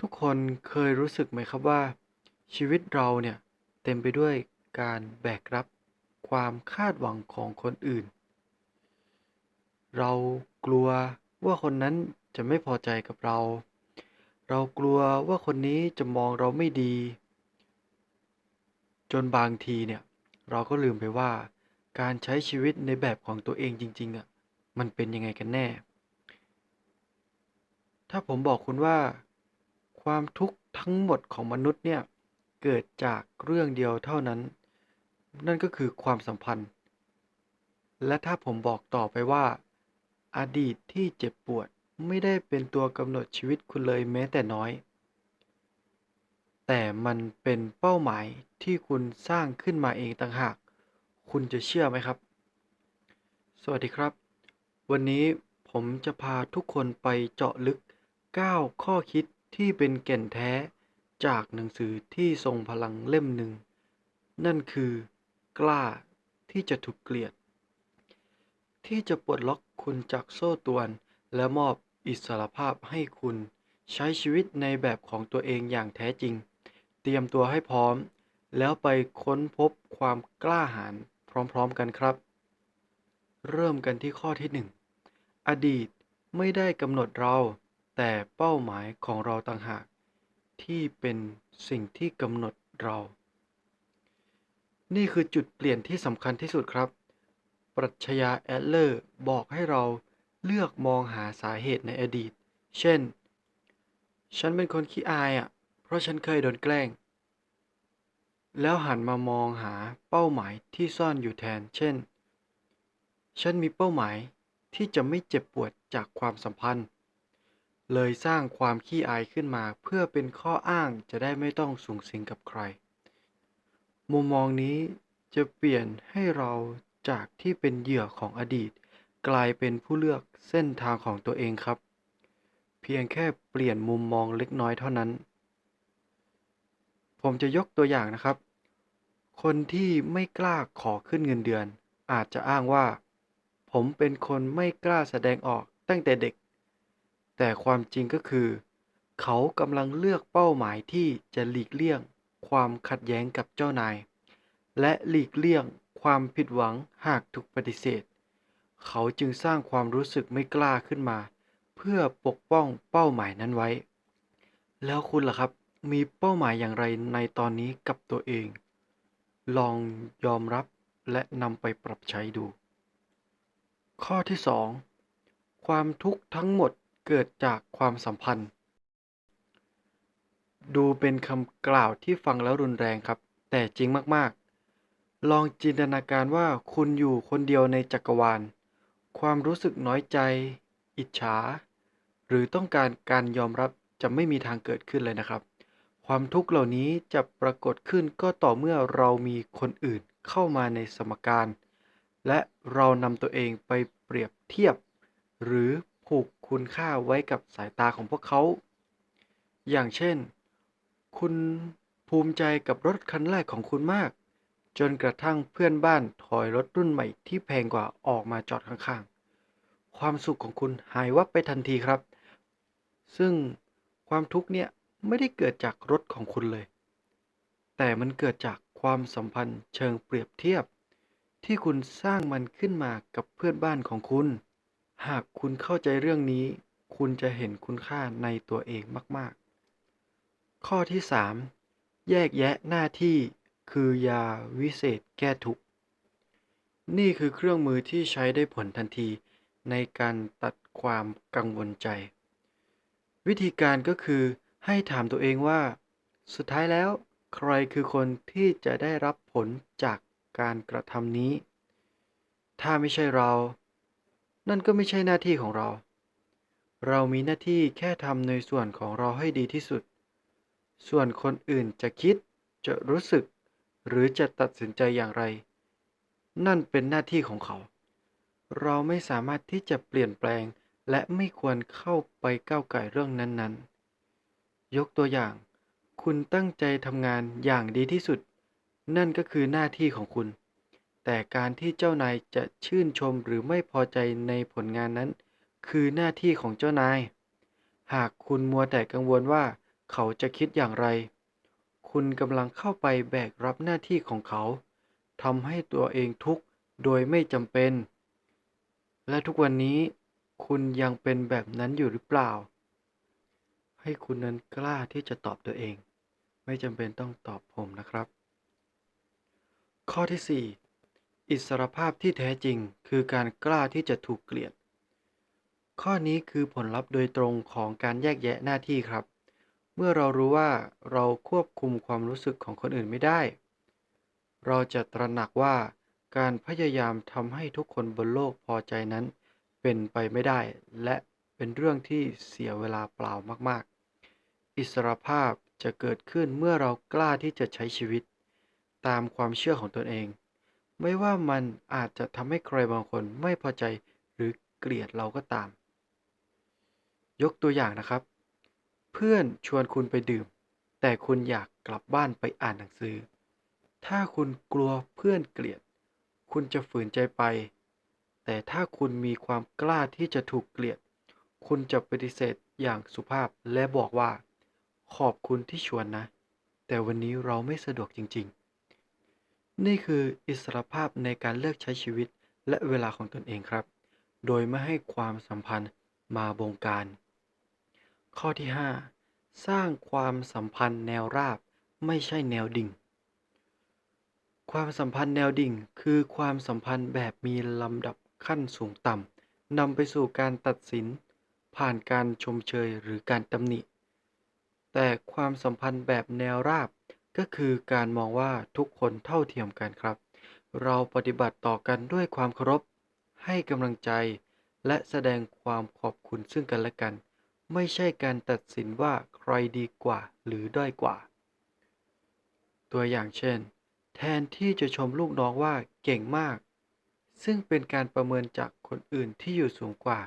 ทุกคนเคยรู้สึกไหมครับว่า ชีวิตเราเนี่ยเต็มไปด้วยการแบกรับความคาดหวังของคนอื่น เรากลัวว่าคนนั้นจะไม่พอใจกับเรา เรากลัวว่าคนนี้จะมองเราไม่ดี จนบางทีเนี่ยเราก็ลืมไปว่า การใช้ชีวิตในแบบของตัวเองจริงๆอะมันเป็นยังไงกันแน่ ถ้าผมบอกคุณว่า ความทุกข์ทั้งหมดของมนุษย์เนี่ย เกิดจากเรื่องเดียวเท่านั้น นั่นก็คือความสัมพันธ์ และถ้าผมบอกต่อไปว่า อดีตที่เจ็บปวดไม่ได้เป็นตัวกำหนดชีวิตคุณเลยแม้แต่น้อย แต่มันเป็นเป้าหมายที่คุณสร้างขึ้นมาเองต่างหาก คุณจะเชื่อไหมครับ สวัสดีครับ วันนี้ผมจะพาทุกคนไปเจาะลึก 9 ข้อคิด ที่เป็นแก่นแท้จากหนังสือที่ทรงพลังเล่มหนึ่ง นั่นคือกล้าที่จะถูกเกลียด ที่จะปลดล็อกคุณจากโซ่ตรวน และมอบอิสรภาพให้คุณ ใช้ชีวิตในแบบของตัวเองอย่างแท้จริง เตรียมตัวให้พร้อม แล้วไปค้นพบความกล้าหาญพร้อมๆกันครับ เริ่มกันที่ข้อที่หนึ่งอดีตไม่ได้กำหนดเรา แต่เป้าหมายของเราต่างหาก ที่เป็นสิ่งที่กำหนดเรา นี่คือจุดเปลี่ยนที่สำคัญที่สุดครับ ปรัชญาแอดเลอร์บอกให้เราเลือกมองหาสาเหตุในอดีต เช่น ฉันเป็นคนขี้อายอะ เพราะฉันเคยโดนแกล้ง แล้วหันมามองหาเป้าหมายที่ซ่อนอยู่แทน เช่น ฉันมีเป้าหมายที่จะไม่เจ็บปวดจากความสัมพันธ์ เลยสร้างความขี้อายขึ้นมาเพื่อเป็นข้ออ้างจะได้ไม่ต้องสูงสิงกับใคร มุมมองนี้จะเปลี่ยนให้เราจากที่เป็นเหยื่อของอดีต กลายเป็นผู้เลือกเส้นทางของตัวเองครับ เพียงแค่เปลี่ยนมุมมองเล็กน้อยเท่านั้น ผมจะยกตัวอย่างนะครับ คนที่ไม่กล้าขอขึ้นเงินเดือน อาจจะอ้างว่า ผมเป็นคนไม่กล้าแสดงออกตั้งแต่เด็ก แต่ความจริงก็คือ เขากำลังเลือกเป้าหมายที่จะหลีกเลี่ยง ความขัดแย้งกับเจ้านาย และหลีกเลี่ยงความผิดหวังหากถูกปฏิเสธ เขาจึงสร้างความรู้สึกไม่กล้าขึ้นมา เพื่อปกป้องเป้าหมายนั้นไว้ แล้วคุณล่ะครับ มีเป้าหมายอย่างไรในตอนนี้กับตัวเอง ลองยอมรับและนำไปปรับใช้ดู ข้อที่ 2 ความทุกข์ทั้งหมด เกิดจากความสัมพันธ์ ดูเป็นคำกล่าวที่ฟังแล้วรุนแรงครับ แต่จริงมากๆ ลองจินตนาการว่าคุณอยู่คนเดียวในจักรวาล ความรู้สึกน้อยใจ อิจฉา หรือต้องการการยอมรับจะไม่มีทางเกิดขึ้นเลยนะครับ ความทุกข์เหล่านี้จะปรากฏขึ้นก็ต่อเมื่อเรามีคนอื่นเข้ามาในสมการ และเรานำตัวเองไปเปรียบเทียบ หรือผูก คุณค่าไว้กับสายตาของพวกเขา อย่างเช่น คุณภูมิใจกับรถคันแรกของคุณมาก จนกระทั่งเพื่อนบ้านถอยรถรุ่นใหม่ที่แพงกว่าออกมาจอดข้างๆ ความสุขของคุณหายวับไปทันทีครับ ซึ่งความทุกข์เนี่ยไม่ได้เกิดจากรถของคุณเลย แต่มันเกิดจากความสัมพันธ์เชิงเปรียบเทียบ ที่คุณสร้างมันขึ้นมากับเพื่อนบ้านของคุณ หากคุณเข้าใจเรื่องนี้ คุณจะเห็นคุณค่าในตัวเองมาก ๆ ข้อที่ 3 แยกแยะหน้าที่คือยาวิเศษแก้ทุกข์ นี่คือเครื่องมือที่ใช้ได้ผลทันทีในการตัดความกังวลใจ วิธีการก็คือให้ถามตัวเองว่า สุดท้ายแล้วใครคือคนที่จะได้รับผลจากการกระทำนี้ ถ้าไม่ใช่เรา นั่นก็ไม่ใช่หน้าที่ของเรา เรามีหน้าที่แค่ทำในส่วนของเราให้ดีที่สุด ส่วนคนอื่นจะคิด จะรู้สึก หรือจะตัดสินใจอย่างไร นั่นเป็นหน้าที่ของเขา เราไม่สามารถที่จะเปลี่ยนแปลง และไม่ควรเข้าไปก้าวไก่เรื่องนั้นๆ ยกตัวอย่าง คุณตั้งใจทำงานอย่างดีที่สุด นั่นก็คือหน้าที่ของคุณ แต่การที่เจ้านายจะชื่นชมหรือไม่พอใจในผลงานนั้น คือหน้าที่ของเจ้านาย หากคุณมัวแต่กังวลว่าเขาจะคิดอย่างไร คุณกำลังเข้าไปแบกรับหน้าที่ของเขาทำให้ตัวเองทุกข์โดยไม่จำเป็น และทุกวันนี้คุณยังเป็นแบบนั้นอยู่หรือเปล่า ให้คุณนั้นกล้าที่จะตอบตัวเอง ไม่จำเป็นต้องตอบผมนะครับ ข้อที่ 4 อิสรภาพที่แท้จริงคือการกล้าที่จะถูกเกลียด ข้อนี้คือผลลัพธ์โดยตรงของการแยกแยะหน้าที่ครับ เมื่อเรารู้ว่าเราควบคุมความรู้สึกของคนอื่นไม่ได้ เราจะตระหนักว่าการพยายามทำให้ทุกคนบนโลกพอใจนั้น เป็นไปไม่ได้ และเป็นเรื่องที่เสียเวลาเปล่ามาก ๆ อิสรภาพจะเกิดขึ้นเมื่อเรากล้าที่จะใช้ชีวิต ตามความเชื่อของตนเอง ไม่ว่ามันอาจจะทำให้ใครบางคนไม่พอใจหรือเกลียดเราก็ตาม ยกตัวอย่างนะครับ เพื่อนชวนคุณไปดื่ม แต่คุณอยากกลับบ้านไปอ่านหนังสือ ถ้าคุณกลัวเพื่อนเกลียด คุณจะฝืนใจไป แต่ถ้าคุณมีความกล้าที่จะถูกเกลียด คุณจะปฏิเสธอย่างสุภาพและบอกว่า ขอบคุณที่ชวนนะ แต่วันนี้เราไม่สะดวกจริง ๆ นี่คืออิสรภาพในการเลือกใช้ชีวิตและเวลาของตนเองครับ โดยไม่ให้ความสัมพันธ์มาบงการ ข้อที่ 5 สร้างความสัมพันธ์แนวราบไม่ใช่แนวดิ่ง ความสัมพันธ์แนวดิ่งคือความสัมพันธ์แบบมีลำดับขั้นสูงต่ำนำไปสู่การตัดสิน ผ่านการชมเชยหรือการตำหนิ แต่ความสัมพันธ์แบบแนวราบ ก็คือการมองว่าทุกคนเท่าเทียมกันครับ เราปฏิบัติต่อกันด้วยความเคารพ ให้กำลังใจ และแสดงความขอบคุณซึ่งกันและกัน ไม่ใช่การตัดสินว่าใครดีกว่าหรือด้อยกว่า ตัวอย่างเช่น แทนที่จะชมลูกน้องว่าเก่งมาก ซึ่งเป็นการประเมินจากคนอื่นที่อยู่สูงกว่า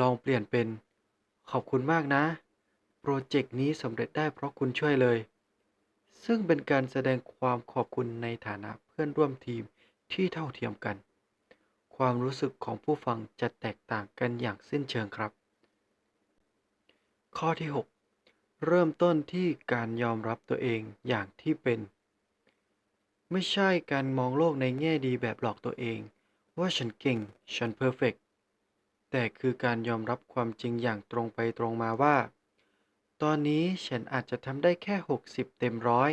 ลองเปลี่ยนเป็น ขอบคุณมากนะ โปรเจกต์นี้สำเร็จได้เพราะคุณช่วยเลย ซึ่งเป็นการแสดงความขอบคุณในฐานะเพื่อนร่วมทีมที่เท่าเทียมกัน ความรู้สึกของผู้ฟังจะแตกต่างกันอย่างสิ้นเชิงครับ ข้อที่ 6 เริ่มต้นที่การยอมรับตัวเองอย่างที่เป็น ไม่ใช่การมองโลกในแง่ดีแบบหลอกตัวเอง ว่าฉันเก่ง ฉันเพอร์เฟกต์แต่คือการยอมรับความจริงอย่างตรงไปตรงมาว่า ตอนนี้ฉันอาจจะทำได้แค่ 60 เต็มร้อย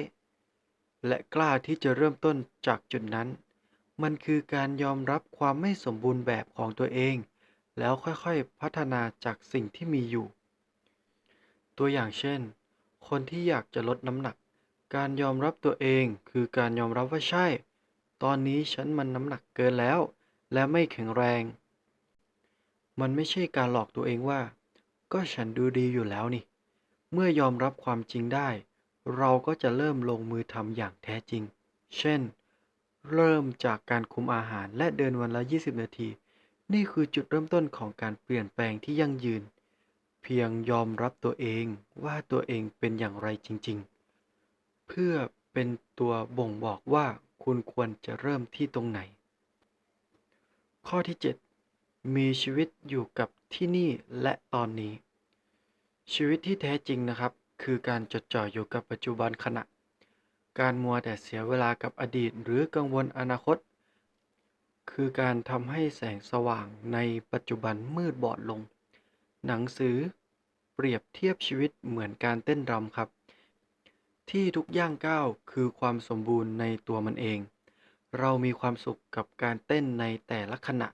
และกล้าที่จะเริ่มต้นจากจุดนั้น มันคือการยอมรับความไม่สมบูรณ์แบบของตัวเอง แล้วค่อยๆ พัฒนาจากสิ่งที่มีอยู่ ตัวอย่างเช่น คนที่อยากจะลดน้ำหนัก การยอมรับตัวเองคือการยอมรับว่าใช่ ตอนนี้ฉันมันน้ำหนักเกินแล้ว และไม่แข็งแรง มันไม่ใช่การหลอกตัวเองว่า ก็ฉันดูดีอยู่แล้วนี่ เมื่อยอมรับความจริงได้ เราก็จะเริ่มลงมือทำอย่างแท้จริง เช่น เริ่มจากการคุมอาหารและเดินวันละ 20 นาที นี่คือจุดเริ่มต้นของการเปลี่ยนแปลงที่ยั่งยืน เพียงยอมรับตัวเองว่าตัวเองเป็นอย่างไรจริง ๆ เพื่อเป็นตัวบ่งบอกว่าคุณควรจะเริ่มที่ตรงไหน ข้อที่ 7 มีชีวิตอยู่กับที่นี่และตอนนี้ ชีวิตที่แท้จริงนะครับ คือการจดจ่ออยู่กับปัจจุบันขณะ การมัวแต่เสียเวลากับอดีต หรือกังวลอนาคต คือการทำให้แสงสว่างในปัจจุบันมืดบอดลง หนังสือเปรียบเทียบชีวิตเหมือนการเต้นรำครับ ที่ทุกย่างก้าวคือความสมบูรณ์ในตัวมันเอง เรามีความสุขกับการเต้นในแต่ละขณะ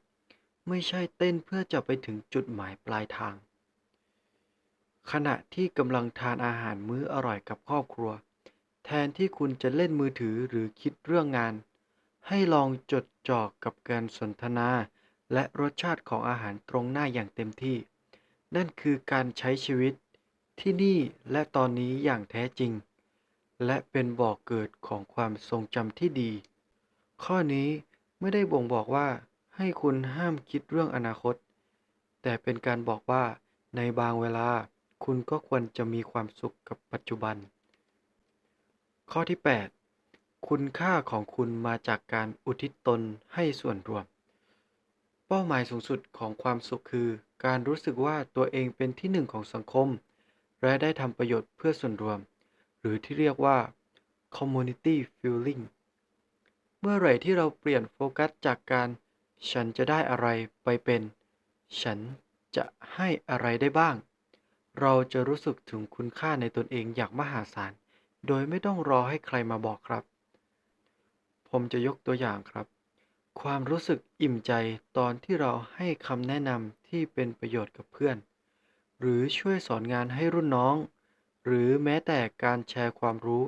ไม่ใช่เต้นเพื่อจะไปถึงจุดหมายปลายทาง ขณะที่กำลังทานอาหารมื้ออร่อยกับครอบครัว แทนที่คุณจะเล่นมือถือหรือคิดเรื่องงาน ให้ลองจดจ่อกับการสนทนา และรสชาติของอาหารตรงหน้าอย่างเต็มที่ นั่นคือการใช้ชีวิตที่นี่และตอนนี้อย่างแท้จริง และเป็นบ่อกเกิดของความทรงจำที่ดี ข้อนี้ไม่ได้บ่งบอกว่าให้คุณห้ามคิดเรื่องอนาคต แต่เป็นการบอกว่าในบางเวลา คุณก็ควรจะมีความสุขกับปัจจุบัน ข้อที่ 8 คุณค่าของคุณมาจากการอุทิศตนให้ส่วนรวม เป้าหมายสูงสุดของความสุขคือ การรู้สึกว่าตัวเองเป็นที่หนึ่งของสังคม และได้ทำประโยชน์เพื่อส่วนรวม หรือที่เรียกว่า community feeling เมื่อไหร่ที่เราเปลี่ยนโฟกัสจากการ ฉันจะได้อะไรไปเป็น ฉันจะให้อะไรได้บ้าง เราจะรู้สึกถึงคุณค่าในตนเองอย่างมหาศาล โดยไม่ต้องรอให้ใครมาบอกครับ ผมจะยกตัวอย่างครับ ความรู้สึกอิ่มใจตอนที่เราให้คำแนะนำที่เป็นประโยชน์กับเพื่อน หรือช่วยสอนงานให้รุ่นน้อง หรือแม้แต่การแชร์ความรู้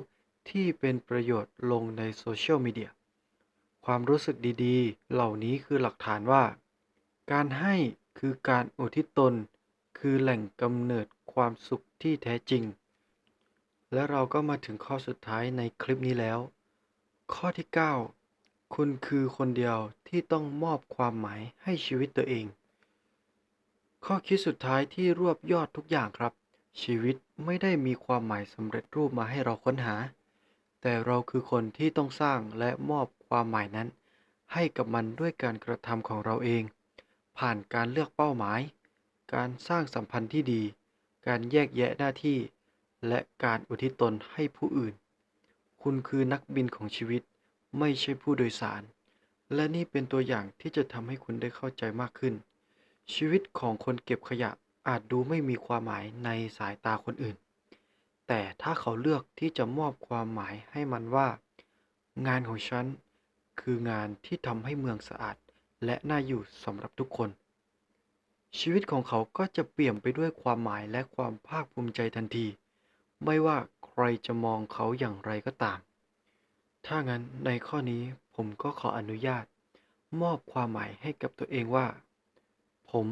ที่เป็นประโยชน์ลงในโซเชียลมีเดีย ความรู้สึกดีๆ เหล่านี้คือหลักฐานว่า การให้คือการอุทิศตน คือแหล่งกำเนิดความสุขที่แท้จริง และเราก็มาถึงข้อสุดท้ายในคลิปนี้แล้ว ข้อที่ 9 คุณคือคนเดียวที่ต้องมอบความหมายให้ชีวิตตัวเอง ข้อคิดสุดท้ายที่รวบยอดทุกอย่างครับ ชีวิตไม่ได้มีความหมายสำเร็จรูปมาให้เราค้นหา แต่เราคือคนที่ต้องสร้างและมอบความหมายนั้น ให้กับมันด้วยการกระทำของเราเอง ผ่านการเลือกเป้าหมาย การสร้างสัมพันธ์ที่ดี การแยกแยะหน้าที่ และการอุทิศตนให้ผู้อื่น คุณคือนักบินของชีวิต ไม่ใช่ผู้โดยสาร และนี่เป็นตัวอย่างที่จะทำให้คุณได้เข้าใจมากขึ้น ชีวิตของคนเก็บขยะอาจดูไม่มีความหมายในสายตาคนอื่น แต่ถ้าเขาเลือกที่จะมอบความหมายให้มันว่า งานของฉันคืองานที่ทำให้เมืองสะอาด และน่าอยู่สำหรับทุกคน ชีวิตของเขาก็จะเปี่ยมไปด้วยความหมายและความภาคภูมิใจทันที ไม่ว่าใครจะมองเขาอย่างไรก็ตาม ถ้างั้นในข้อนี้ผมก็ขออนุญาต มอบความหมายให้กับตัวเองว่า ผม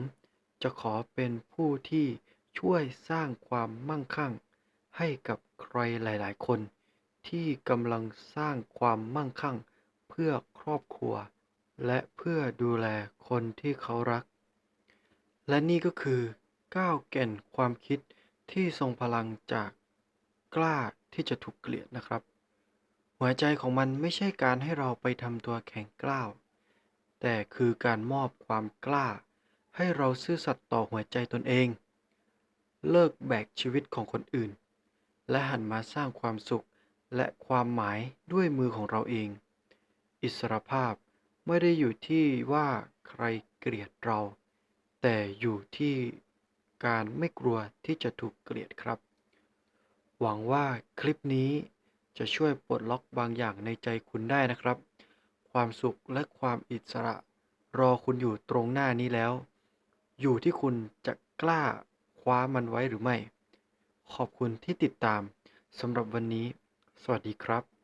จะขอเป็นผู้ที่ช่วยสร้างความมั่งคั่ง ให้กับใครหลาย ๆ คน ที่กำลังสร้างความมั่งคั่ง เพื่อครอบครัว และเพื่อดูแลคนที่เขารัก และนี่ก็คือ 9 แก่นความคิดที่ทรงพลังจากกล้าที่จะถูกเกลียดนะครับ หัวใจของมันไม่ใช่การให้เราไปทำตัวแข็งกร้าว แต่คือการมอบความกล้า ให้เราซื่อสัตย์ต่อหัวใจตนเอง เลิกแบกชีวิตของคนอื่น และหันมาสร้างความสุขและความหมายด้วยมือของเราเอง อิสรภาพไม่ได้อยู่ที่ว่าใครเกลียดเรา แต่อยู่ที่การไม่กลัวที่จะถูกเกลียดครับ หวังว่าคลิปนี้จะช่วยปลดล็อกบางอย่างในใจคุณได้นะครับ ความสุขและความอิสระ รอคุณอยู่ตรงหน้านี้แล้ว อยู่ที่คุณจะกล้าคว้ามันไว้หรือไม่ ขอบคุณที่ติดตามสำหรับวันนี้ สวัสดีครับ